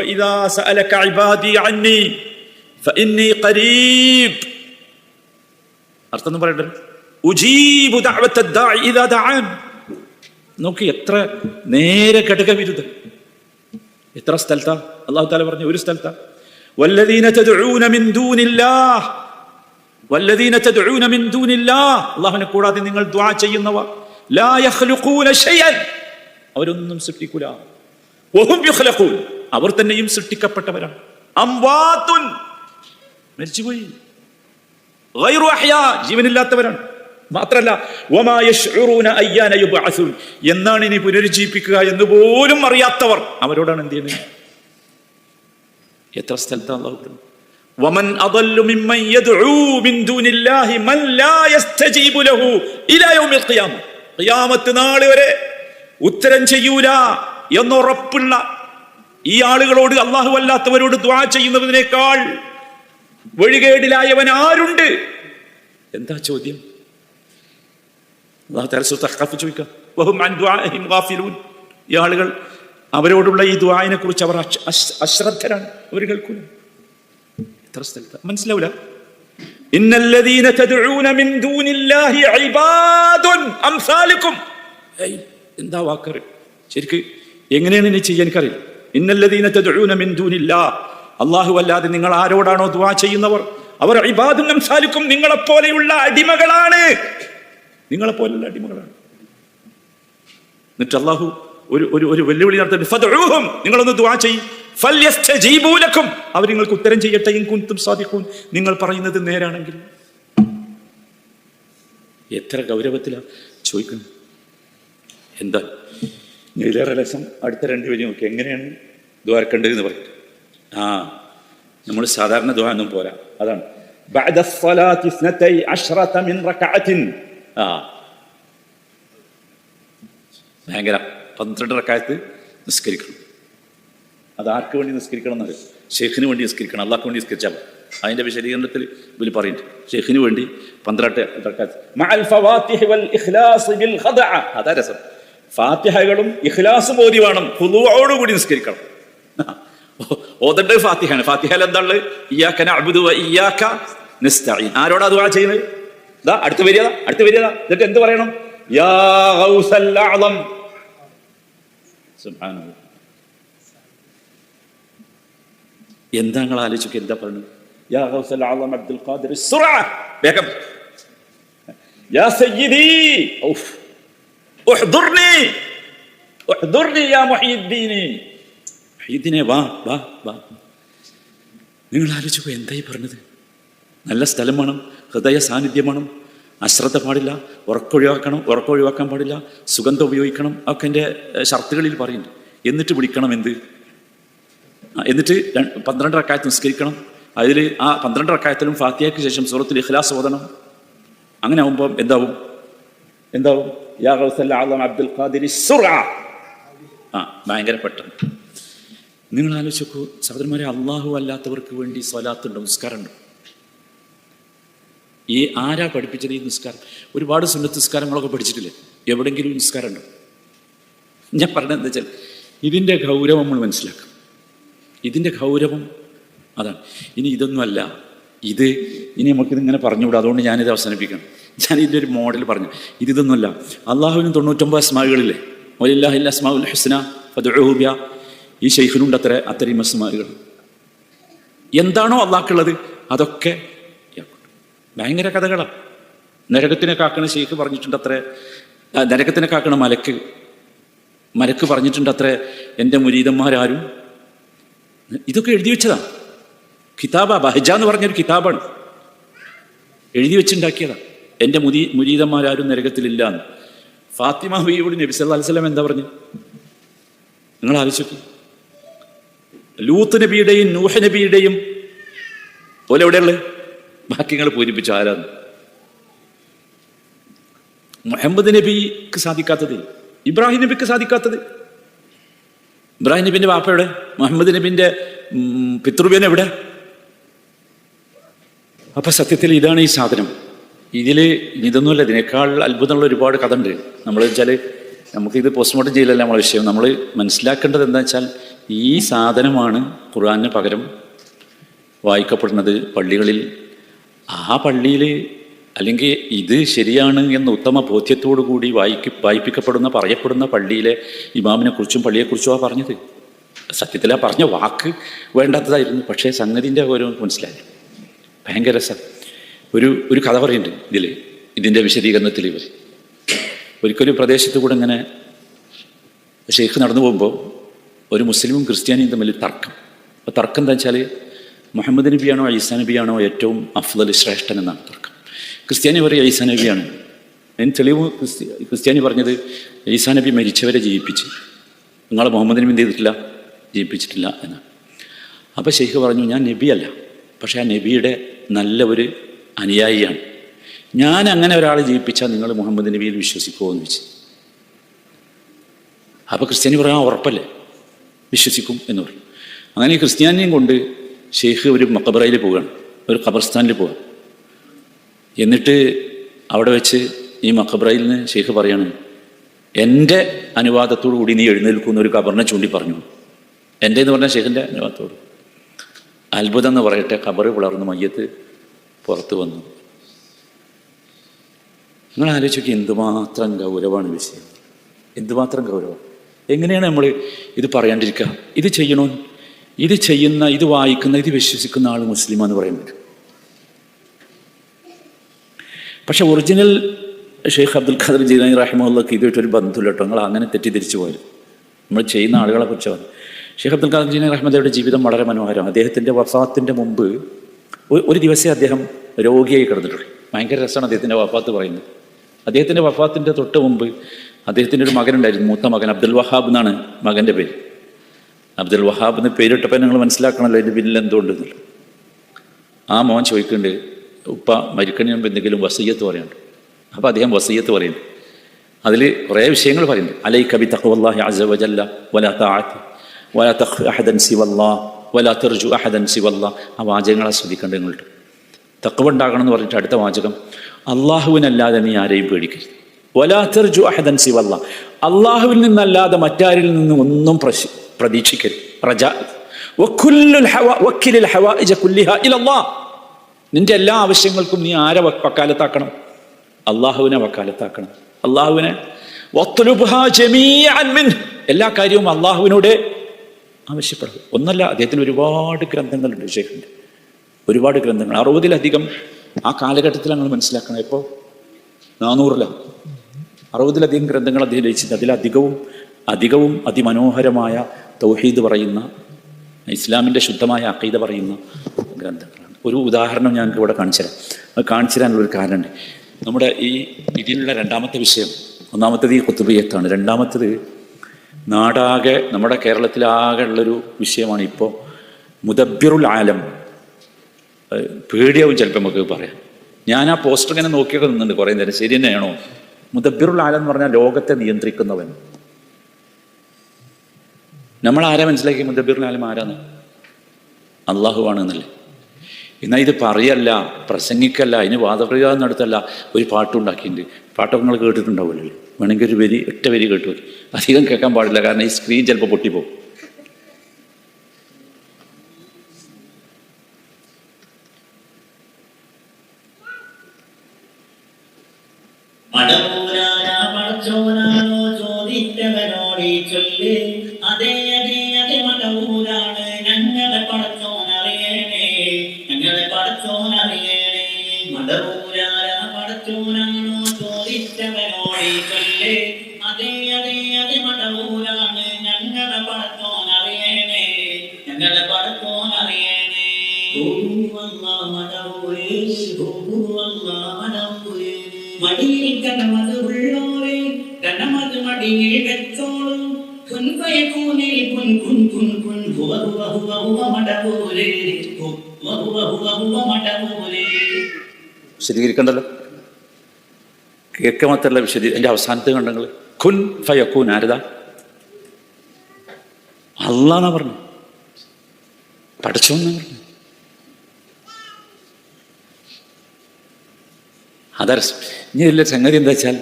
അർത്ഥം പറയട്ടെ ഉജീബു ദഅവത്ത ദാഇ ഇദാ ദഅൻ നോക്കി എത്ര നേരെ ഘടകവിരുദ്ധം എത്ര സ്ഥലത്താ? അള്ളാഹു താല പറഞ്ഞു ഒരു സ്ഥലത്താ. വല്ലദീന വല്ലദീന അള്ളാഹുവിനെ കൂടാതെ നിങ്ങൾ ദുആ ചെയ്യുന്നവ. ലാ യഖ്ലുഖൂന ഷൈഅൻ. അവരൊന്നും സൃഷ്ടിക്കൂല. വഹും യുഖ്ലഖൂൻ. അവർ തന്നെയും സൃഷ്ടിക്കപ്പെട്ടവരാണ്. അംവാത്തുൻ. മരിച്ചുപോയി. ഗൈറു അഹ്യാ. ജീവനില്ലാത്തവരാണ്. മാത്രല്ല എന്നാണ് ഇനി പുനരുജ്ജീവിപ്പിക്കുക എന്ന് പോലും അറിയാത്തവർ. അവരോടാണ് എന്ത് ചെയ്യുന്നത്? എത്ര സ്ഥലത്താണ് വരെ ഉത്തരം ചെയ്യൂല എന്നുറപ്പുള്ള ഈ ആളുകളോട് അള്ളാഹു അല്ലാത്തവരോട് ദ്വാ ചെയ്യുന്നതിനേക്കാൾ വഴികേടിലായവൻ ആരുണ്ട്? എന്താ ചോദ്യം? അള്ളാഹു താല സൂറത്ത് അഹ്കാഫിൽ ചോദിക്കാം വഹും അൻ ദുആഇഹിം ഗാഫിലൂൻ? ഈ ആളുകൾ അവരോടുള്ള ഈ ദ്വായനെ കുറിച്ച് അവർ അശ്- അശ്- അശ്രദ്ധരാണ്. അവർ കേൾക്കൂല എത്ര സ്ഥലത്ത്? മനസ്സിലാവൂല? ഇന്നല്ലദീന മിൻ എന്താ വാക്കറ്? ശരിക്ക് എങ്ങനെയാണ് ഇനി ചെയ്യാൻ എനിക്കറിയില്ല ഇന്നല്ലദീന തദ്ഊന മിൻ അല്ലാഹു അല്ലാതെ നിങ്ങൾ ആരോടാണോ ദുആ ചെയ്യുന്നവർ? അവർ ഇബാദുൻ നിങ്ങളെപ്പോലെയുള്ള അടിമകളാണ്. നിങ്ങളെപ്പോലെയുള്ള അടിമകളാണ്. എന്നിട്ട് അള്ളാഹു ഒരു ഒരു ഒരു വെല്ലുവിളി നടത്തുന്നുണ്ട് നിങ്ങളൊന്ന് ദുആ ചെയ്യും. അവർ നിങ്ങൾക്ക് ഉത്തരം ചെയ്യട്ടെ കുന്തും സാധിക്കും നിങ്ങൾ പറയുന്നത് നേരാണെങ്കിൽ. എത്ര ഗൗരവത്തിലാണ് ചോദിക്കുന്നത്. എന്താ? ഇതിലേറെ രസം. അടുത്ത രണ്ട് വരി നോക്കി. എങ്ങനെയാണ് ദ്വാരക്കേണ്ടത് എന്ന് പറയും ആ നമ്മൾ സാധാരണ ദ്വാ ഒന്നും പോരാ. അതാണ്. ഭയങ്കര പന്ത്രണ്ടര കാലത്ത് നിസ്കരിക്കണം. അത് ആർക്ക് വേണ്ടി നിസ്കരിക്കണം എന്നത് ഷെയ്ഖിന് വേണ്ടി നിസ്കരിക്കണം. അള്ളാഹ്ക്ക് വേണ്ടി നിസ്കരിച്ചാൽ അതിന്റെ വിശദീകരണത്തിൽ ഇതിൽ പറയുന്നുണ്ട്. ഷെയ്ഖിന് വേണ്ടി പന്ത്രണ്ട് അതാ രസം. ഫാത്തിഹകളും ഇഖ്ലാസും ഓതി വേണം. കൂടി നിസ്കരിക്കണം. ഓതണ്ട് ഫാത്തിഹാണ് ഫാത്തിഹൽ എന്താണ് ഇയാക്കന അബുദുവ ഇയാക്ക നിസ്തായി ആരോടാ അതുവാ ചെയ്യുന്നത്? ദാ അടുത്ത വരിക അടുത്ത വരിക. എന്നിട്ട് എന്ത് പറയണം? യാ എന്താ നിങ്ങൾ ആലോചിക്കുക എന്താ പറയുന്നത് യാ അബ്ദുൽ ഖാദിർ വേഗം. യാ സയ്യിദി. യാ വാ വാ വാ. നിങ്ങൾ ആലോചിക്കുക എന്തായി പറഞ്ഞത്? നല്ല സ്ഥലം വേണം. ഹൃദയ സാന്നിധ്യമാണ് അശ്രദ്ധ പാടില്ല ഉറക്കൊഴിവാക്കണം ഉറക്കൊഴിവാക്കാൻ പാടില്ല സുഗന്ധം ഉപയോഗിക്കണം ഒക്കെ എന്റെ ഷർത്തുകളിൽ പറയുന്നു. എന്നിട്ട് വിളിക്കണം എന്ത്? എന്നിട്ട് പന്ത്രണ്ട് റക്കായത്ത് നിസ്കരിക്കണം. അതിൽ ആ പന്ത്രണ്ട് റക്കായത്തിലും ഫാത്തിയയ്ക്ക് ശേഷം സൂറത്തിൽ ഇഖ്ലാസ് ഓതണം. അങ്ങനെ ആവുമ്പോൾ എന്താവും? എന്താവും? യാ അബ്ദുൽ ഖാദിരി ആ ഭയങ്കര പെട്ടെന്ന്. നിങ്ങൾ ആലോചിക്കൂ സഹോദരന്മാരെ അള്ളാഹു അല്ലാത്തവർക്ക് വേണ്ടി സ്വലാത്തുണ്ട് നിസ്കാരമുണ്ട്. ഈ ആരാ പഠിപ്പിച്ചത് ഈ നിസ്കാരം? ഒരുപാട് സുന്നത്ത് നിസ്കാരങ്ങളൊക്കെ പഠിച്ചിട്ടില്ലേ? എവിടെങ്കിലും നിസ്കാരം ഉണ്ടോ? ഞാൻ പറഞ്ഞത് എന്താ വെച്ചാൽ ഇതിന്റെ ഗൗരവം നമ്മൾ മനസ്സിലാക്കും ഇതിന്റെ ഗൗരവം അതാണ്. ഇനി ഇതൊന്നുമല്ല ഇത് ഇനി നമുക്കിതിങ്ങനെ പറഞ്ഞുകൂടാ? അതുകൊണ്ട് ഞാനിത് അവസാനിപ്പിക്കണം ഞാൻ ഇതിന്റെ ഒരു മോഡൽ പറഞ്ഞു. ഇത് ഇതൊന്നുമല്ല അള്ളാഹുവിനും തൊണ്ണൂറ്റൊമ്പത് അസ്മാകളില്ലേ വലില്ലാഹില്ല അസ്മാഉൽ ഹുസ്ന ഫദുഹൂബിയ ഈ ഷെയ്ഖിനുണ്ട് അത്ര അത്രയും അസ്മാകൾ എന്താണോ അള്ളാഹ്ക്കുള്ളത്? അതൊക്കെ. ഭയങ്കര കഥകളാണ് നരകത്തിനെ കാക്കണ ഷെയ്ഖ് പറഞ്ഞിട്ടുണ്ട് അത്രേ നരകത്തിനെ കാക്കണ മലക്ക് മലക്ക് പറഞ്ഞിട്ടുണ്ട് അത്രേ എന്റെ മുരീതന്മാരാരും. ഇതൊക്കെ എഴുതി വെച്ചതാണ് കിതാബ ബഹജ എന്ന് പറഞ്ഞൊരു കിതാബാണ്. എഴുതി വെച്ചുണ്ടാക്കിയതാ. എന്റെ മുരീ മുരീതന്മാരാരും നരകത്തിലില്ല എന്ന് ഫാത്തിമ ബിയോട് നബി സല്ലല്ലാഹു അലൈഹി വസല്ലം എന്താ പറഞ്ഞു? നിങ്ങൾ ആലോചിക്കും ലൂത്ത് നബിയുടെയും നൂഹ നബിയുടെയും പോലെ എവിടെയുള്ളത് ബാക്കി പൂരിപ്പിച്ച. ആരാന്ന്? മുഹമ്മദ് നബിക്ക് സാധിക്കാത്തത്. ഇബ്രാഹിം നബിക്ക് സാധിക്കാത്തത്. ഇബ്രാഹിം നബിന്റെ വാപ്പ എവിടെ? മുഹമ്മദ് നബിന്റെ പിതൃവ്യൻ എവിടെ? അപ്പൊ സത്യത്തിൽ ഇതാണ് ഈ സാധനം. ഇതിൽ ഇതൊന്നുമല്ല ഇതിനേക്കാൾ അത്ഭുതമുള്ള ഒരുപാട് കഥ ഉണ്ട് നമ്മൾ വെച്ചാൽ നമുക്കിത് പോസ്റ്റ്മോർട്ടം ചെയ്യലല്ല നമ്മളെ വിഷയം. നമ്മൾ മനസ്സിലാക്കേണ്ടത് എന്താ വെച്ചാൽ ഈ സാധനമാണ് ഖുർആാനിന് പകരം വായിക്കപ്പെടുന്നത് പള്ളികളിൽ ആ പള്ളിയിൽ അല്ലെങ്കിൽ ഇത് ശരിയാണ് എന്ന ഉത്തമ ബോധ്യത്തോടു കൂടി വായിക്ക് വായിപ്പിക്കപ്പെടുന്ന പറയപ്പെടുന്ന പള്ളിയിലെ ഇമാമിനെ കുറിച്ചും പള്ളിയെക്കുറിച്ചുമാണ് പറഞ്ഞത്. സത്യത്തിൽ ആ പറഞ്ഞ വാക്ക് വേണ്ടാത്തതായിരുന്നു. പക്ഷേ സംഗതിന്റെ ഓരോ മനസ്സിലായി. ഭയങ്കര രസം. ഒരു ഒരു കഥ പറയുന്നുണ്ട് ഇതിൽ ഇതിന്റെ വിശദീകരണത്തിൽ ഇവർ ഒരിക്കലും പ്രദേശത്ത് കൂടെ ഇങ്ങനെ ഷെയ്ഖ് നടന്നു പോകുമ്പോൾ ഒരു മുസ്ലിമും ക്രിസ്ത്യാനിയും തമ്മിൽ തർക്കം. അപ്പോൾ തർക്കം എന്താ വെച്ചാൽ മുഹമ്മദ് നബിയാണോ ഈസാ നബിയാണോ ഏറ്റവും അഫ്ലൽ ശ്രേഷ്ഠൻ എന്നാണ് തർക്കം. ക്രിസ്ത്യാനി പറയും ഈസാ നബിയാണ്. അതിന് തെളിവ് ക്രിസ്ത്യ ക്രിസ്ത്യാനി പറഞ്ഞത് ഈസാ നബി മരിച്ചവരെ ജീവിപ്പിച്ച് നിങ്ങൾ മുഹമ്മദ് നബി എന്ത് ചെയ്തിട്ടില്ല ജീവിപ്പിച്ചിട്ടില്ല എന്നാണ്. അപ്പോൾ ഷെയ്ഖ് പറഞ്ഞു ഞാൻ നബിയല്ല പക്ഷേ ആ നബിയുടെ നല്ല ഒരു അനുയായിയാണ്. ഞാൻ അങ്ങനെ ഒരാളെ ജീവിപ്പിച്ചാൽ നിങ്ങൾ മുഹമ്മദ് നബിയിൽ വിശ്വസിക്കുമോ എന്ന് വെച്ച് അപ്പോൾ ക്രിസ്ത്യാനി പറയാൻ ഉറപ്പല്ലേ? വിശ്വസിക്കും എന്ന് പറഞ്ഞു. അങ്ങനെ ക്രിസ്ത്യാനിയും കൊണ്ട് ഷെയ്ഖ് ഒരു മക്കബറയിൽ പോവുകയാണ് ഒരു ഖബർസ്ഥാനിൽ പോവുക എന്നിട്ട് അവിടെ വെച്ച് ഈ മക്കബറയിൽ നിന്ന് ഷെയ്ഖ് പറയണം എന്റെ അനുവാദത്തോടു കൂടി നീ എഴുന്നേൽക്കുന്ന ഒരു ഖബറിനെ ചൂണ്ടി പറഞ്ഞു. എന്റെ എന്ന് പറഞ്ഞാൽ ഷെയ്ഖിന്റെ അനുവാദത്തോട്. അത്ഭുതം എന്ന് പറയട്ടെ ഖബർ വിളർന്ന് മയ്യത്ത് പുറത്തു വന്നു. നിങ്ങൾ ആലോചിക്കുക എന്തുമാത്രം ഗൗരവമാണ് വിഷയം. എന്തുമാത്രം ഗൗരവം. എങ്ങനെയാണ് നമ്മൾ ഇത് പറയാണ്ടിരിക്കുക? ഇത് ചെയ്യണോ? ഇത് ചെയ്യുന്ന ഇത് വായിക്കുന്ന ഇത് വിശ്വസിക്കുന്ന ആൾ മുസ്ലിം എന്ന് പറ്റും. പക്ഷെ ഒറിജിനൽ ഷെയ്ഖ് അബ്ദുൽ ഖാദർ ജീലാനി റഹിമുള്ളക്ക് ഇതുമായിട്ടൊരു ബന്ധമില്ല കേട്ടോ. നിങ്ങൾ അങ്ങനെ തെറ്റിദ്ധരിച്ചു പോയത്. നമ്മൾ ചെയ്യുന്ന ആളുകളെ കുറിച്ച് പറഞ്ഞു. ഷെയ്ഖ് അബ്ദുൽ ഖാദർ ജീലാനി റഹ്മദയുടെ ജീവിതം വളരെ മനോഹരമാണ്. അദ്ദേഹത്തിന്റെ വഫാത്തിന്റെ മുമ്പ് ഒരു ദിവസം അദ്ദേഹം രോഗിയായി കിടന്നിട്ടുള്ളൂ. ഭയങ്കര രസമാണ് അദ്ദേഹത്തിന്റെ വഫാത്ത് പറയുന്നത്. അദ്ദേഹത്തിന്റെ വഫാത്തിന്റെ തൊട്ട് മുമ്പ് അദ്ദേഹത്തിന്റെ ഒരു മകനുണ്ടായിരുന്നു. മൂത്ത മകൻ അബ്ദുൽ വഹാബ് എന്നാണ് മകന്റെ പേര്. അബ്ദുൽ വഹാബ് എന്ന് പേരിട്ടപ്പോൾ നിങ്ങൾ മനസ്സിലാക്കണമല്ലോ അതിന്റെ പിന്നിൽ എന്തുകൊണ്ടെന്നുള്ളത് ആ മോൻ ചോദിക്കുന്നുണ്ട് ഉപ്പ മരിക്കണിന് എന്തെങ്കിലും വസീയത്ത് പറയുന്നുണ്ട്? അപ്പോൾ അദ്ദേഹം വസീയത്ത് പറയുന്നു. അതിൽ കുറേ വിഷയങ്ങൾ പറയുന്നുണ്ട്. അലൈ കബി തഖ്വല്ലാഹി അസ വജല്ല വലാ അഹദൻ സിവല്ലാ വലാ അഹദൻ സിവല്ലാ. ആ വാചകങ്ങളെ ശ്രദ്ധിക്കേണ്ടത് നിങ്ങളുടെ തക്കവ ഉണ്ടാകണം എന്ന് പറഞ്ഞിട്ട് അടുത്ത വാചകം അള്ളാഹുവിനല്ലാതെ നീ ആരെയും പേടിക്കരുത്. വലാ തെർജു അഹദൻ സിവല്ല. അള്ളാഹുവിൽ നിന്നല്ലാതെ മറ്റാരിൽ നിന്നും ഒന്നും പ്രശി പ്രതീക്ഷിക്കരുത് ഇലല്ലാഹ്. നിന്റെ എല്ലാ ആവശ്യങ്ങൾക്കും നീ ആരെ വക്കാലത്താക്കണം? അള്ളാഹുവിനെ വക്കാലത്താക്കണം. അള്ളാഹുവിനെ. എല്ലാ കാര്യവും അള്ളാഹുവിനോട് ആവശ്യപ്പെടും ഒന്നല്ല അദ്ദേഹത്തിന് ഒരുപാട് ഗ്രന്ഥങ്ങളുണ്ട് ഷെയ്ഖിന്റെ ഒരുപാട് ഗ്രന്ഥങ്ങൾ. അറുപതിലധികം ആ കാലഘട്ടത്തിൽ ഞങ്ങൾ മനസ്സിലാക്കണം. ഇപ്പോൾ നാനൂറിലാണ് അറുപതിലധികം ഗ്രന്ഥങ്ങൾ അദ്ദേഹം രചിച്ചിട്ടുണ്ട്. അതിലധികവും അധികവും അതിമനോഹരമായ തൗഹീദ് പറയുന്ന ഇസ്ലാമിന്റെ ശുദ്ധമായ അക്കീത പറയുന്ന ഗ്രന്ഥങ്ങളാണ്. ഒരു ഉദാഹരണം ഞാൻ ഇവിടെ കാണിച്ചു തരാം അത് കാണിച്ചു തരാനുള്ളൊരു കാരണമുണ്ട്. നമ്മുടെ ഈ ഇതിലുള്ള രണ്ടാമത്തെ വിഷയം ഒന്നാമത്തേത് ഈ കുത്തുബിയത്താണ് രണ്ടാമത്തേത് നാടാകെ നമ്മുടെ കേരളത്തിലാകെ ഉള്ളൊരു വിഷയമാണ് ഇപ്പോൾ മുദബ്ബിറുൽ ആലം. പേടിയാവും ചിലപ്പോൾ നമുക്ക് പറയാം ഞാൻ ആ പോസ്റ്റർ ഇങ്ങനെ നോക്കിയൊക്കെ നിന്നുണ്ട് കുറേ നേരം. ശരി തന്നെയാണോ? മുദബ്ബിറുൽ ആലം എന്ന് പറഞ്ഞാൽ ലോകത്തെ നിയന്ത്രിക്കുന്നവൻ. നമ്മൾ ആരാ മനസ്സിലാക്കി മുദബിറിനാലും ആരാന്ന് അള്ളാഹുവാണ് എന്നല്ലേ എന്നാൽ ഇത് പറയല്ല പ്രസംഗിക്കല്ല അതിന് വാദപ്രയോഗം നടത്തല്ല. ഒരു പാട്ടുണ്ടാക്കിയിട്ടുണ്ട് പാട്ടൊക്കെ നിങ്ങൾ കേട്ടിട്ടുണ്ടാവില്ലല്ലോ വേണമെങ്കിൽ ഒരു വരി ഒറ്റ വരി കേട്ടു. അധികം കേൾക്കാൻ പാടില്ല കാരണം ഈ സ്ക്രീൻ ചിലപ്പോൾ പൊട്ടിപ്പോകും. മടിയിൽ കനമത് ഉള്ളോരെ ഹുവ ഹുവ വിശദീകരിക്കണ്ടല്ലോ മാത്രമല്ല വിശദീ എന്റെ അവസാനത്തെ കണ്ടങ്ങൾ ഖുൻ ഫയക്കൂൻ ആരതാ? അള്ളാന്നാ പറഞ്ഞു. പഠിച്ചോന്നാ പറഞ്ഞു. അതാ രസം. ഇനി ഇതിലെ സംഗതി എന്താ വെച്ചാൽ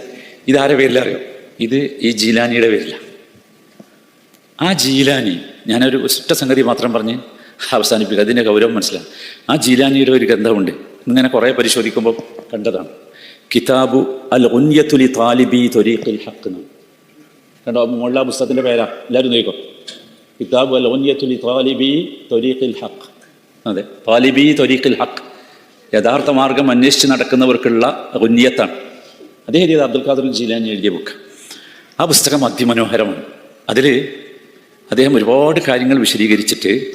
ഇതാരെ പേരിലറിയോ ഇത് ഈ ജീലാനിയുടെ പേരിലാണ് ആ ജീലാനി ഞാനൊരു ഒറ്റ സംഗതി മാത്രം പറഞ്ഞ് അവസാനിപ്പിക്കുക അതിന്റെ ഗൗരവം മനസ്സിലാവും ആ ജീലാനിയുടെ ഒരു ഗ്രന്ഥമുണ്ട്. ഇങ്ങനെ കുറേ പരിശോധിക്കുമ്പോൾ കണ്ടതാണ്. കിതാബു അൽ ഉന്യത്തുലി താലിബി തൊരീഖുൽ ഹക്ക് കണ്ടോ? മുള്ള പുസ്തകത്തിന്റെ പേരാ. എല്ലാവരും നോക്കോ കിതാബു അൽ ഉന്യത്തുലി താലിബി തൊരീഖുൽ ഹക്ക് അതെ. താലിബി തൊരീഖുൽ ഹക്ക് യഥാർത്ഥ മാർഗം അന്വേഷിച്ച് നടക്കുന്നവർക്കുള്ള ഉന്നിയത്താണ് അതേ രീതിയിൽ അബ്ദുൽ ഖാദർ ജീലാനി എഴുതിയ ബുക്ക് ആ പുസ്തകം അതിമനോഹരമാണ്. അതിൽ അദ്ദേഹം ഒരുപാട് കാര്യങ്ങൾ വിശദീകരിച്ചിട്ട്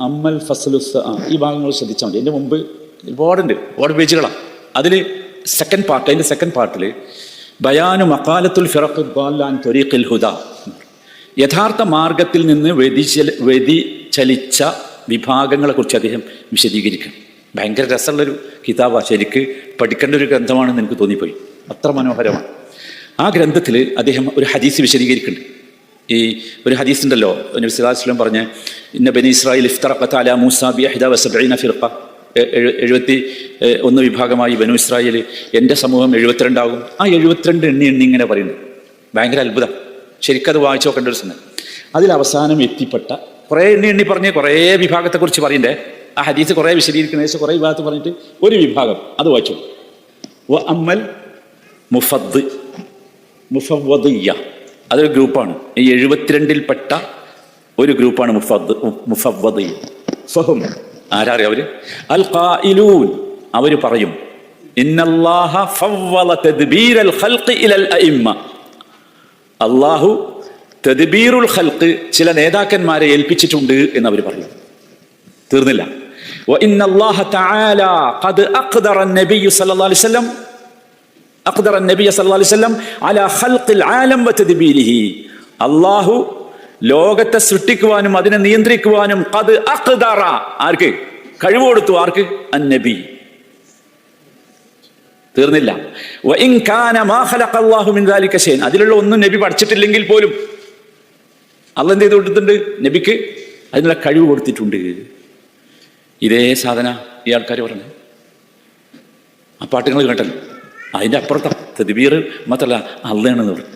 അമ്മൽ ഫസലുസ് ആ ഈ ഭാഗങ്ങൾ ശ്രദ്ധിച്ചാൽ മതി. എന്റെ മുമ്പ് ഒരുപാടുണ്ട്. ഒരുപാട് പേജുകളാണ് അതിൽ സെക്കൻഡ് പാർട്ട് അതിന്റെ സെക്കൻഡ് പാർട്ടിൽ ബയാനു മക്കാലത്തുൽ ഫിറഖ് ദ്വാലാൻ ത്വരീഖിൽ ഹുദ. യഥാർത്ഥ മാർഗത്തിൽ നിന്ന് വ്യതിചല വ്യതിചലിച്ച വിഭാഗങ്ങളെക്കുറിച്ച് അദ്ദേഹം വിശദീകരിക്കും ഭയങ്കര രസമുള്ളൊരു കിതാബാണ് ശരിക്ക് പഠിക്കേണ്ട ഒരു ഗ്രന്ഥമാണെന്ന് എനിക്ക് തോന്നിപ്പോയി. അത്ര മനോഹരമാണ്. ആ ഗ്രന്ഥത്തിൽ അദ്ദേഹം ഒരു ഹദീസ് വിശദീകരിക്കുന്നുണ്ട്. ഈ ഒരു ഹദീസ് ഉണ്ടല്ലോ വസല്ലം പറഞ്ഞ ഇന്ന ബനി ഇസ്രായേൽ ഇഫ്തറഖത്ത് അല മൂസാബി അഹ്ദ വസബഈന ഫിർഖ. എഴുപത്തി ഒന്ന് വിഭാഗമായി ബനു ഇസ്രായേൽ എന്റെ സമൂഹം എഴുപത്തിരണ്ടാകും. ആ എഴുപത്തിരണ്ട് എണ്ണി എണ്ണി ഇങ്ങനെ പറയുന്നു ഭയങ്കര അത്ഭുതം. ശരിക്കത് വായിച്ചു നോക്കേണ്ട ഒരു സമയം അതിൽ അവസാനം എത്തിപ്പെട്ട കുറേ എണ്ണി എണ്ണി പറഞ്ഞ് കുറേ വിഭാഗത്തെക്കുറിച്ച് പറയണ്ടേ ആ ഹദീസ് കുറേ വിശദീകരിക്കുന്ന ശേഷം കുറേ വിഭാഗത്ത് പറഞ്ഞിട്ട് ഒരു വിഭാഗം അത് വായിച്ചു. അമ്മൽ മുഫദ് മുഫവദിയ അതൊരു ഗ്രൂപ്പാണ്. ഈ എഴുപത്തിരണ്ടിൽപ്പെട്ട ഒരു ഗ്രൂപ്പാണ് മുഫദ് മുഫവദിയ ഫഹും. ആരാറിയ അവർ? അൽ ഖായിലൂൻ അവർ പറയും ഇന്നല്ലാഹ ഫവ്വള തദ്ബീരൽ ഖൽഖി ഇലൽ അഇമ്മ അല്ലാഹു തദ്ബീറുൽ ഖൽഖ് ചില നേതാക്കന്മാരെ ഏൽപ്പിച്ചിട്ടുണ്ട് എന്ന് അവർ പറയും. തീർന്നില്ല. وإن الله تعالى قد أقدر النبي صلى الله عليه وسلم അഖ്ദറ നബി സല്ലല്ലാഹു അലൈഹി വസല്ലം അലാ ഖൽഖിൽ ആലം വതദ്ബീരിഹി അല്ലാഹു ലോകത്തെ സൃഷ്ടിക്കുവാനും അതിനെ നിയന്ത്രിക്കുവാനും അത് അഖ്ദറ ആർക്ക് കഴിവ് കൊടുത്തു ആർക്ക് അന്നബി തീർന്നില്ല വഇൻ കാന മാ ഖലഖ അല്ലാഹു മിൻ ദാലിക ഷൈൻ അതിലുള്ള ഒന്നും നബി പഠിച്ചിട്ടില്ലെങ്കിൽ പോലും അള്ള എന്ത് ചെയ്ത് കൊടുത്തിട്ടുണ്ട് നബിക്ക് അതിനുള്ള കഴിവ് കൊടുത്തിട്ടുണ്ട് ഇതേ സാധന ഈ ആൾക്കാർ പറഞ്ഞു. ആ പാട്ടുകൾ കേട്ടല്ലോ. അതിന്റെ അപ്പുറത്താ തദ്ബീർ മാത്രമല്ല അള്ളയാണെന്ന് പറഞ്ഞു.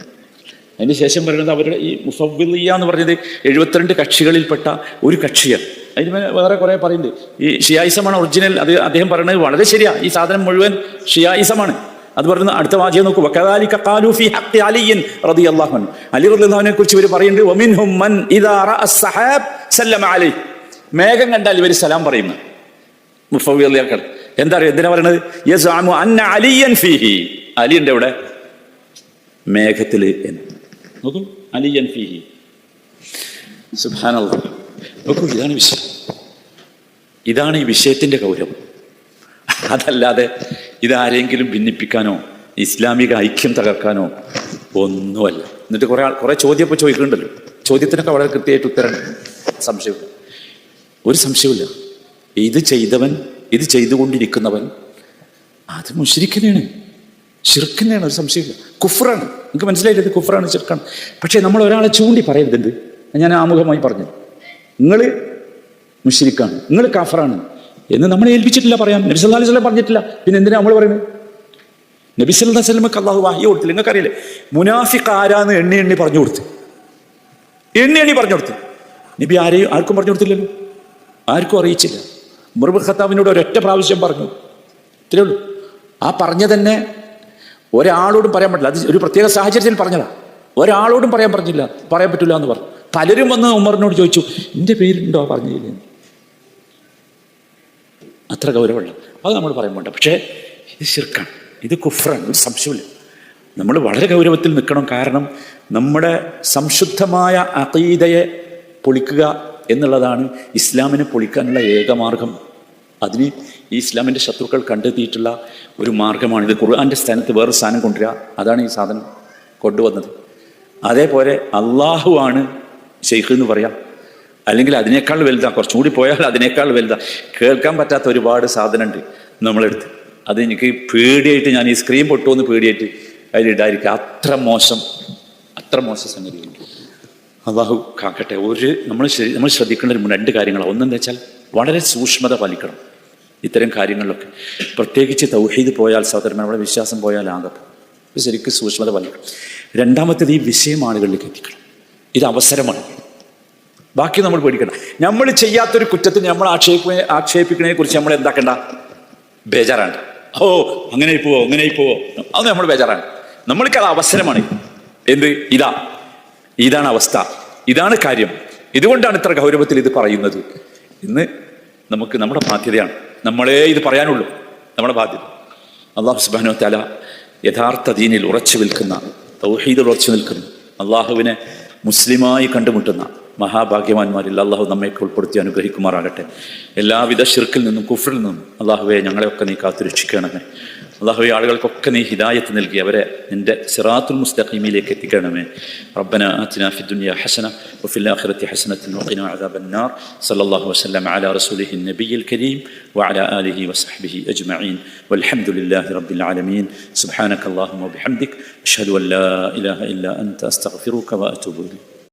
അതിന് ശേഷം പറയുന്നത് അവരുടെ ഈ മുഫവിലിയ എന്ന് പറഞ്ഞത് എഴുപത്തിരണ്ട് കക്ഷികളിൽപ്പെട്ട ഒരു കക്ഷിയാണ്. അതിന് വേറെ കുറേ പറയുന്നുണ്ട്. ഈ ഷിയായിസമാണ് ഒറിജിനൽ അത് അദ്ദേഹം പറയുന്നത് വളരെ ശരിയാണ് ഈ സാധനം മുഴുവൻ ഷിയായിസമാണ്. അത് പറയുന്ന അടുത്ത വാചകം നോക്കൂ. വകദാലിക ഖാലു ഫി അലിയിൻ റളിയല്ലാഹു അലി കുറിച്ച് ഇവർ പറയുന്നുണ്ട് ഇദാ റഅ സല്ലമ അലൈഹി. മേഘം കണ്ടാൽ ഇവർ സലാം പറയുന്നു. മുഫിയാക്കൾ എന്താ പറയുക എന്തിനാ പറയണത്? യസ്അമു അന്ന അലിയൻ ഫിഹി. അലി ഉണ്ട് മേഘത്തിൽ നോക്കൂ അലിയൻ ഫിഹി. നോക്കൂ ഇതാണ് വിഷയം. ഇതാണ് ഈ വിഷയത്തിന്റെ ഗൗരവം. അതല്ലാതെ ഇതാരെങ്കിലും ഭിന്നിപ്പിക്കാനോ ഇസ്ലാമിക ഐക്യം തകർക്കാനോ ഒന്നുമല്ല. എന്നിട്ട് കുറെ കുറെ ചോദ്യം ഇപ്പോൾ ചോദിക്കുന്നുണ്ടല്ലോ. ചോദ്യത്തിനൊക്കെ വളരെ കൃത്യമായിട്ട് ഉത്തരം സംശയമില്ല. ഒരു സംശയമില്ല ഇത് ചെയ്തവൻ ഇത് ചെയ്തുകൊണ്ടിരിക്കുന്നവൻ അത് മുഷിരിക്കനെയാണ് ഷിർക്കനെയാണ് ഒരു സംശയമില്ല കുഫറാണ് നിങ്ങൾക്ക് മനസ്സിലായില്ല ഇത് കുഫറാണ് ചെറുക്കാണ് പക്ഷേ നമ്മൾ ഒരാളെ ചൂണ്ടി പറയരുതുണ്ട്. ഞാൻ ആമുഖമായി പറഞ്ഞു. നിങ്ങൾ മുഷിരിക്കാണ് നിങ്ങൾ കാഫറാണ്. എന്ന് നമ്മളെ ഏൽപ്പിച്ചിട്ടില്ല പറയാൻ. നബി അലൈഹി പറഞ്ഞിട്ടില്ല. പിന്നെ എന്തിനാ നമ്മൾ പറയുന്നത്? നബി സല്ലല്ലാഹു അലൈഹി വസല്ലമക്ക് അള്ളാഹു വാഹി കൊടുത്തില്ല നിങ്ങൾക്ക് അറിയില്ലേ മുനാഫിഖ് ആരാന്ന് എണ്ണി എണ്ണി പറഞ്ഞു കൊടുത്ത്. എണ്ണി എണ്ണി പറഞ്ഞു കൊടുത്ത്. നബി ആരെയും ആർക്കും പറഞ്ഞു കൊടുത്തില്ലല്ലോ. ആർക്കും അറിയിച്ചില്ല. മുർബ് ഖത്താബിനോട് ഒരൊറ്റ പ്രാവശ്യം പറഞ്ഞു. ഇത്രയേ ഉള്ളൂ. ആ പറഞ്ഞ തന്നെ ഒരാളോടും പറയാൻ പറ്റില്ല. അത് ഒരു പ്രത്യേക സാഹചര്യത്തിൽ പറഞ്ഞതാ. ഒരാളോടും പറയാൻ പറഞ്ഞില്ല. പറയാൻ പറ്റില്ല എന്ന് പറഞ്ഞു. പലരും വന്ന് ഉമറിനോട് ചോദിച്ചു എന്റെ പേരുണ്ടോ? പറഞ്ഞില്ലേ. അത്ര ഗൗരവമുള്ള. അത് നമ്മൾ പറയാൻ വേണ്ട പക്ഷേ ഇത് ശിർക്കാണ്. ഇത് കുഫ്രാണ്. ഒരു സംശയമില്ല നമ്മൾ വളരെ ഗൗരവത്തിൽ നിൽക്കണം. കാരണം നമ്മുടെ സംശുദ്ധമായ അഖീദയെ പൊളിക്കുക എന്നുള്ളതാണ് ഇസ്ലാമിനെ പൊളിക്കാനുള്ള ഏക മാർഗം. അതിന് ഈ ഇസ്ലാമിന്റെ ശത്രുക്കൾ കണ്ടെത്തിയിട്ടുള്ള ഒരു മാർഗമാണ്. ഇത് ഖുർആന്റെ സ്ഥാനത്ത് വേറെ സ്ഥാനം കൊണ്ടുവരിക അതാണ് ഈ സാധനം കൊണ്ടുവന്നത്. അതേപോലെ അള്ളാഹു ആണ് ഷെയ്ഖ് എന്ന് പറയാം. അല്ലെങ്കിൽ അതിനേക്കാൾ വലുതാണ് കുറച്ചും കൂടി പോയാൽ അതിനേക്കാൾ വലുതാണ് കേൾക്കാൻ പറ്റാത്ത ഒരുപാട് സാധനമുണ്ട് നമ്മളെടുത്ത്. അത് എനിക്ക് പേടിയായിട്ട് ഞാൻ ഈ സ്ക്രീൻ പൊട്ടുമെന്ന് പേടിയായിട്ട് അതിലിടായിരിക്കും അത്ര മോശം. അത്ര മോശം സംഗതിയുണ്ട്. അള്ളാഹു കാക്കട്ടെ. ഒരു നമ്മൾ നമ്മൾ ശ്രദ്ധിക്കേണ്ട രണ്ട് കാര്യങ്ങളാണ് ഒന്നെന്ന് വെച്ചാൽ വളരെ സൂക്ഷ്മത പാലിക്കണം ഇത്തരം കാര്യങ്ങളിലൊക്കെ. പ്രത്യേകിച്ച് തൗഹീദ് പോയാൽ സഹോദരൻ നമ്മുടെ വിശ്വാസം പോയാൽ ആകെ ഇത് ശരിക്കും സൂക്ഷ്മത പാലിക്കണം. രണ്ടാമത്തേത് ഈ വിഷയം ആളുകളിലേക്ക് എത്തിക്കണം. ഇത് അവസരമാണ്. ബാക്കി നമ്മൾ പേടിക്കണം നമ്മൾ ചെയ്യാത്തൊരു കുറ്റത്തിന് നമ്മൾ ആക്ഷേപ ആക്ഷേപിക്കുന്നതിനെ കുറിച്ച് നമ്മൾ എന്താക്കണ്ട? ബേജാറാണ്. ഓ അങ്ങനെ പോവോ അങ്ങനെ പോവോ. അത് നമ്മൾ ബേജാറാണ്. നമ്മൾക്ക് അത് അവസരമാണ്. എന്ത്? ഇതാ. ഇതാണ് അവസ്ഥ. ഇതാണ് കാര്യം. ഇതുകൊണ്ടാണ് ഇത്ര ഗൗരവത്തിൽ ഇത് പറയുന്നത്. ഇന്ന് നമുക്ക് നമ്മുടെ ബാധ്യതയാണ്. നമ്മളെ ഇത് പറയാനുള്ളൂ. നമ്മുടെ ബാധ്യത. അള്ളാഹു സുബാനോ തല യഥാർത്ഥ ദീനിൽ ഉറച്ചു നിൽക്കുന്ന തൗഹീദിൽ ഉറച്ചു നിൽക്കുന്ന അള്ളാഹുവിനെ മുസ്ലിമായി കണ്ടുമുട്ടുന്ന മഹാഭാഗ്യവാന്മാരിൽ അള്ളാഹു നമ്മെ ഉൾപ്പെടുത്തി അനുഗ്രഹിക്കുമാറാകട്ടെ. എല്ലാവിധ ഷിർക്കിൽ നിന്നും കുഫറിൽ നിന്നും അള്ളാഹുവെ ഞങ്ങളെയൊക്കെ നീ കാത്തുരക്ഷിക്കണമേ. അള്ളാഹു ഈ ആളുകൾക്കൊക്കെ നീ ഹിദായത്ത് നൽകി അവരെ നിന്റെ സിറാത്തുൽ മുസ്തഖീമിലേക്ക് എത്തിക്കണമേ റബ്ബന ആതിന ഫി ദുനിയ ഹസന വഫിൽ ആഖിറതി ഹസനത വഖിന അദാബൻ നാർ സല്ലല്ലാഹു വസല്ലം അലാ റസൂലിഹി നബിയിൽ കരീം വഅലാ ആലിഹി വസഹ്ബിഹി അജ്മഈൻ വൽഹംദുലില്ലാഹി റബ്ബിൽ ആലമീൻ സുബ്ഹാനക അല്ലാഹുമ്മ വബിഹംദിക അഷ്ഹദു അൻ ലാ ഇലാഹ ഇല്ലാ അൻത അസ്തഗ്ഫിറുക വഅതൂബു ഇലൈക്